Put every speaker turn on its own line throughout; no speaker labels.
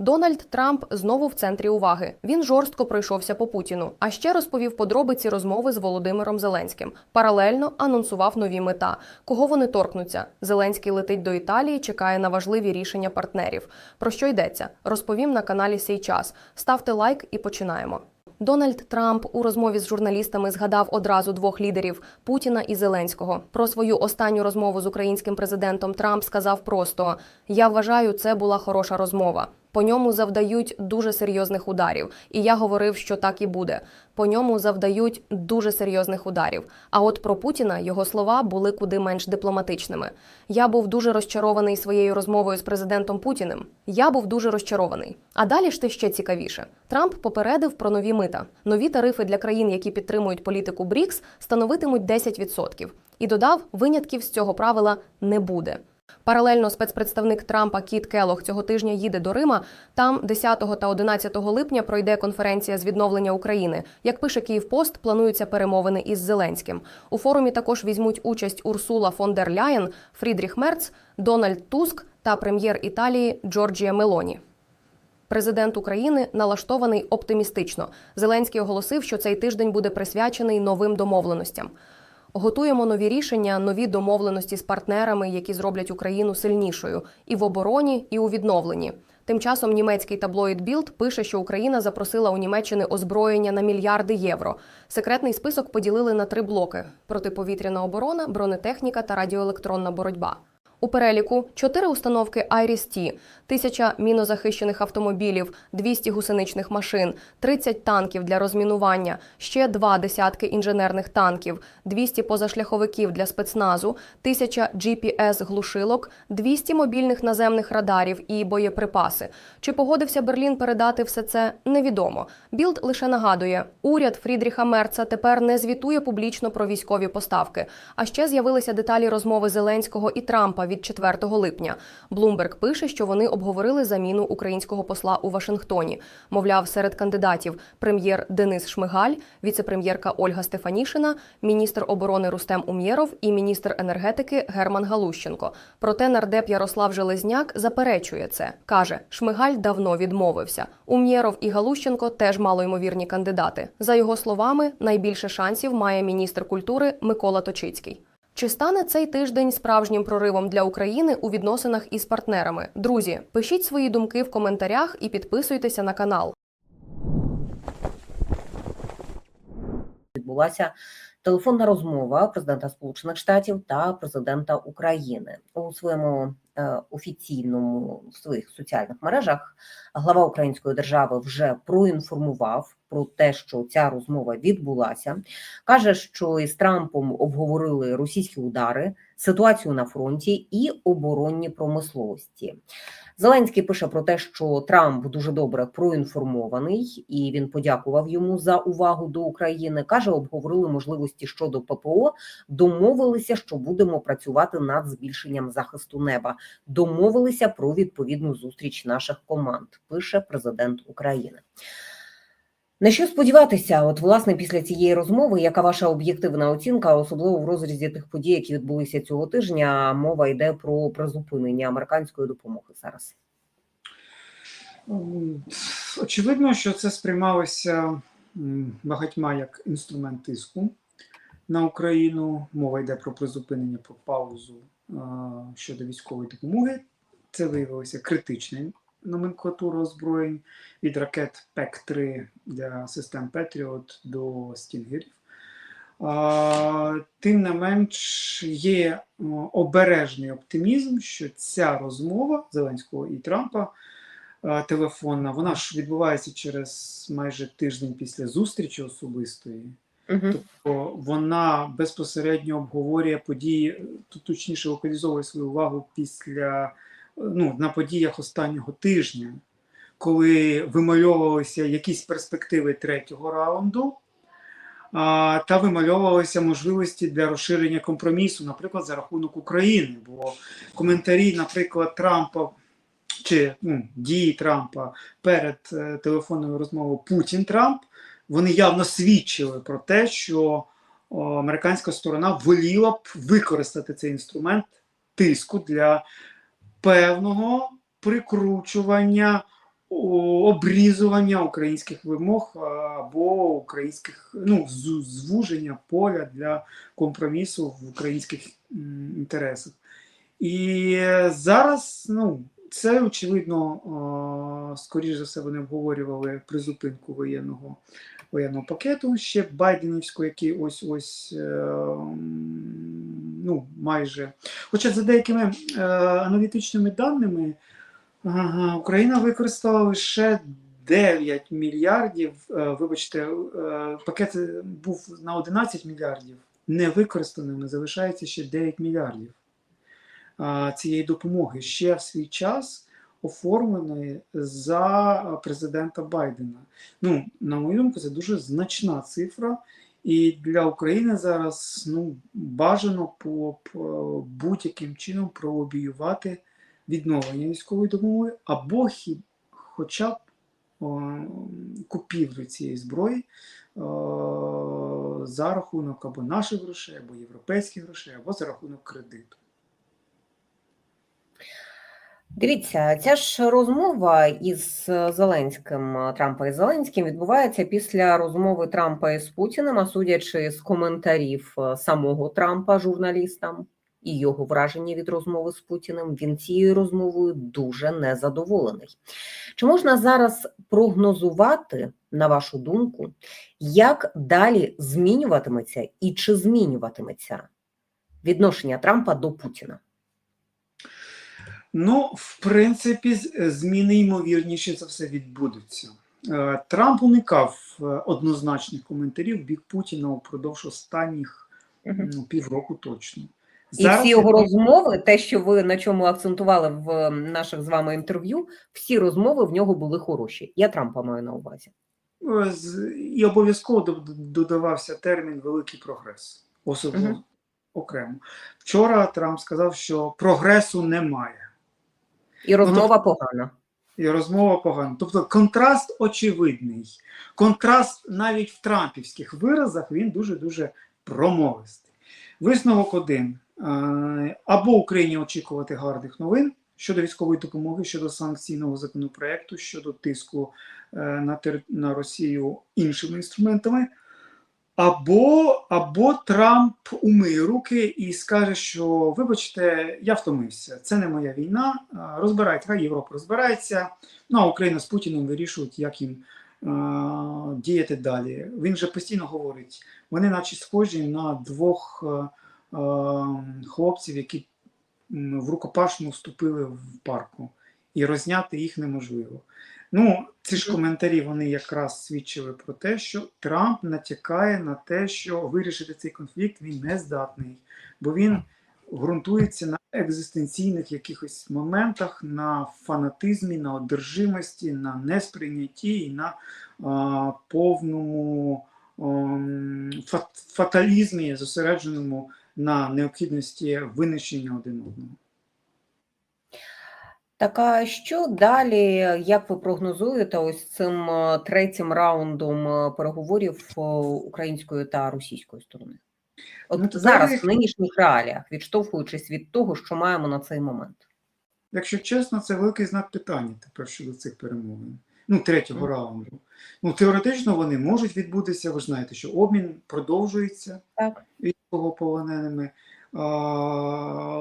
Дональд Трамп знову в центрі уваги. Він жорстко пройшовся по Путіну, а ще розповів подробиці розмови з Володимиром Зеленським. Паралельно анонсував нові мета. Кого вони торкнуться? Зеленський летить до Італії, чекає на важливі рішення партнерів. Про що йдеться? Розповім на каналі Сей час. Ставте лайк і починаємо. Дональд Трамп у розмові з журналістами згадав одразу двох лідерів Путіна і Зеленського. Про свою останню розмову з українським президентом Трамп сказав просто: Я вважаю, це була хороша розмова. По ньому завдають дуже серйозних ударів, і я говорив, що так і буде. По ньому завдають дуже серйозних ударів. А от про Путіна його слова були куди менш дипломатичними. Я був дуже розчарований своєю розмовою з президентом Путіним. Я був дуже розчарований. А далі ж ти ще цікавіше. Трамп попередив про нові мита. Нові тарифи для країн, які підтримують політику БРІКС, становитимуть 10%. І додав, винятків з цього правила не буде. Паралельно спецпредставник Трампа Кіт Келох цього тижня їде до Рима. Там 10 та 11 липня пройде конференція з відновлення України. Як пише Київпост, плануються перемовини із Зеленським. У форумі також візьмуть участь Урсула фон дер Ляєн, Фрідріх Мерц, Дональд Туск та прем'єр Італії Джорджія Мелоні. Президент України налаштований оптимістично. Зеленський оголосив, що цей тиждень буде присвячений новим домовленостям. Готуємо нові рішення, нові домовленості з партнерами, які зроблять Україну сильнішою і в обороні, і у відновленні. Тим часом німецький таблоїд Білд пише, що Україна запросила у Німеччини озброєння на мільярди євро. Секретний список поділили на три блоки: протиповітряна оборона, бронетехніка та радіоелектронна боротьба. У переліку чотири установки Айріс-Ті, тисяча мінозахищених автомобілів, 200 гусеничних машин, 30 танків для розмінування, ще два десятки інженерних танків, 200 позашляховиків для спецназу, тисяча GPS-глушилок, 200 мобільних наземних радарів і боєприпаси. Чи погодився Берлін передати все це? Невідомо. Білд лише нагадує, уряд Фрідріха Мерца тепер не звітує публічно про військові поставки. А ще з'явилися деталі розмови Зеленського і Трампа від 4 липня. Блумберг пише, що вони обговорили заміну українського посла у Вашингтоні. Мовляв, серед кандидатів прем'єр Денис Шмигаль, віцепрем'єрка Ольга Стефанішина, міністр оборони Рустем Умєров і міністр енергетики Герман Галущенко. Проте нардеп Ярослав Железняк заперечує це. каже, Шмигаль давно відмовився. Умєров і Галущенко теж малоймовірні кандидати. За його словами, найбільше шансів має міністр культури Микола Точицький. Чи стане цей тиждень справжнім проривом для України у відносинах із партнерами? Друзі, пишіть свої думки в коментарях і підписуйтеся на канал.
Відбулася телефонна розмова президента Сполучених Штатів та президента України у своєму е, офіційному в своїх соціальних мережах. Глава Української держави вже проінформував про те, що ця розмова відбулася. каже, що із Трампом обговорили російські удари, ситуацію на фронті і оборонні промисловості. Зеленський пише про те, що Трамп дуже добре проінформований, і він подякував йому за увагу до України. каже, обговорили можливості щодо ППО, домовилися, що будемо працювати над збільшенням захисту неба. Домовилися про відповідну зустріч наших команд. Пише президент України. На що сподіватися, от власне після цієї розмови, яка ваша об'єктивна оцінка, особливо в розрізі тих подій, які відбулися цього тижня, мова йде про призупинення американської допомоги зараз.
Очевидно, що це сприймалося багатьма як інструмент тиску на Україну. Мова йде про призупинення, про паузу щодо військової допомоги. Це виявилося критичною номенклатурою озброєнь від ракет ПЕК-3 для систем Петріот до Стінгерів. Тим не менш, є обережний оптимізм, що ця розмова Зеленського і Трампа телефонна, вона ж відбувається через майже тиждень після зустрічі особистої.
Угу.
Тобто вона безпосередньо обговорює події, тут точніше локалізовує свою увагу після ну, на подіях останнього тижня, коли вимальовувалися якісь перспективи третього раунду. а, Та вимальовувалися можливості для розширення компромісу, наприклад, за рахунок України. Бо коментарі, наприклад, Трампа чи ну, дії Трампа перед е, телефонною розмовою Путін-Трамп, вони явно свідчили про те, що о, американська сторона воліла б використати цей інструмент тиску для певного прикручування обрізування українських вимог або українських ну, звуження поля для компромісу в українських інтересах. І зараз, ну, це очевидно, скоріш за все, вони обговорювали призупинку воєнного воєнного пакету ще Байденівського, який ось ось е, ну, майже. Хоча за деякими е, аналітичними даними, ага, Україна використала лише 9 мільярдів. е, Вибачте, е, пакет був на 11 мільярдів. Невикористаними залишається ще 9 мільярдів а, цієї допомоги ще в свій час оформленої за президента Байдена. Ну, на мою думку, це дуже значна цифра. І для України зараз ну, бажано по, будь-яким чином пролобіювати відновлення військової допомоги або хі, хоча б купівлю цієї зброї за рахунок або наших грошей, або європейських грошей, або за рахунок кредиту.
Дивіться, ця ж розмова із Зеленським е, Трампа із Зеленським відбувається після розмови Трампа із Путіним, а судячи з коментарів е, самого Трампа журналістам і його враження від розмови з Путіним, він цією розмовою дуже незадоволений. Чи можна зараз прогнозувати, на вашу думку, як далі змінюватиметься і чи змінюватиметься відношення Трампа до Путіна?
Ну, в принципі, з- зміни ймовірніше за все відбудуться. Е, Трамп уникав е, однозначних коментарів в бік Путіна упродовж останніх ну, півроку точно.
І всі його розмови, те, що ви на чому акцентували в е, наших з вами інтерв'ю, всі розмови в нього були хороші. Я Трампа маю на увазі.
Е, І обов'язково додавався термін великий прогрес, особливо
Мгм.
окремо. Вчора Трамп сказав, що прогресу немає.
І розмова погана.
І розмова погана. Тобто контраст очевидний. Контраст навіть в трампівських виразах він дуже-дуже промовистий. Висновок один. Е, Або Україні очікувати гарних новин щодо військової допомоги, щодо санкційного законопроекту, щодо тиску е, на, на Росію іншими інструментами. Або, або Трамп умиє руки і скаже, що вибачте, я втомився, це не моя війна. Розбирайте, хай Європа розбирається. Ну а Україна з Путіним вирішують, як їм а, діяти далі. Він же постійно говорить: вони, наче схожі на двох а, хлопців, які в рукопашну вступили в парку, і розняти їх неможливо. Ну, ці ж коментарі вони якраз свідчили про те, що Трамп натякає на те, що вирішити цей конфлікт він не здатний, бо він ґрунтується на екзистенційних якихось моментах, на фанатизмі, на одержимості, на несприйнятті і на а, повному ом, фат- фаталізмі, зосередженому на необхідності винищення один одного.
Так а що далі, як ви прогнозуєте, ось цим е, третім раундом е, переговорів е, української та російської сторони? От
Ну, то
зараз,
далі-
в нинішніх реаліях, відштовхуючись від того, що маємо на цей момент.
Якщо чесно, це великий знак питання тепер щодо цих перемовин. Ну, третього
Мгм.
раунду. Ну, теоретично вони можуть відбутися. Ви ж знаєте, що обмін продовжується
Так.
військовополоненими.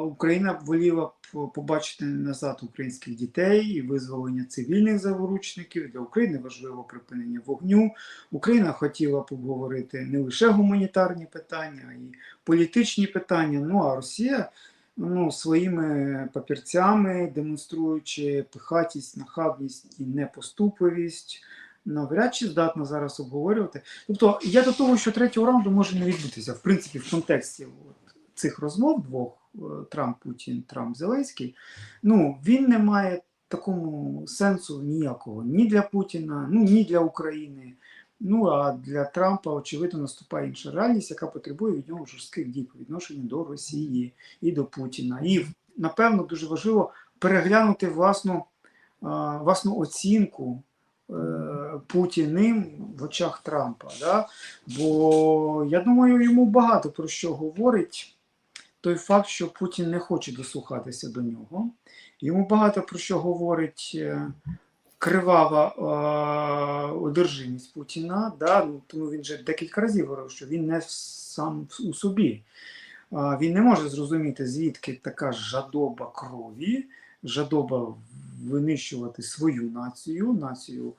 Україна воліла побачити назад українських дітей і визволення цивільних заворучників. Для України важливо припинення вогню. Україна хотіла б обговорити не лише гуманітарні питання, а й політичні питання. Ну а Росія ну, своїми папірцями, демонструючи пихатість, нахабність і непоступливість, навряд чи здатна зараз обговорювати. Тобто я до того, що третього раунду може не відбутися, в принципі, в контексті от, цих розмов двох е, Трамп, Путін, Трамп, Зеленський, ну він не має такому сенсу ніякого ні для Путіна, ну ні для України. Ну а для Трампа, очевидно, наступає інша реальність, яка потребує від нього жорстких дій по відношенню до Росії і до Путіна. І напевно дуже важливо переглянути власну, а, власну оцінку е, Путіним в очах Трампа. Да? Бо я думаю, йому багато про що говорить той факт, що Путін не хоче дослухатися до нього. Йому багато про що говорить е, кривава е, одержимість Путіна. Да? Ну, тому він вже декілька разів говорив, що він не сам у собі. А, Він не може зрозуміти, звідки така жадоба крові, жадоба винищувати свою націю, націю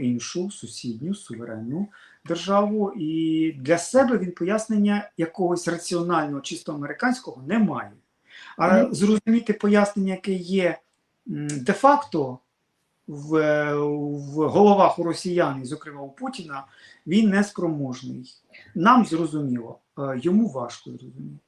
іншу, сусідню, суверенну державу. І для себе він пояснення якогось раціонального, чисто американського не має. А зрозуміти пояснення, яке є де-факто в, в головах у росіян, і, зокрема у Путіна, він не скроможний. Нам зрозуміло, е, йому важко зрозуміти.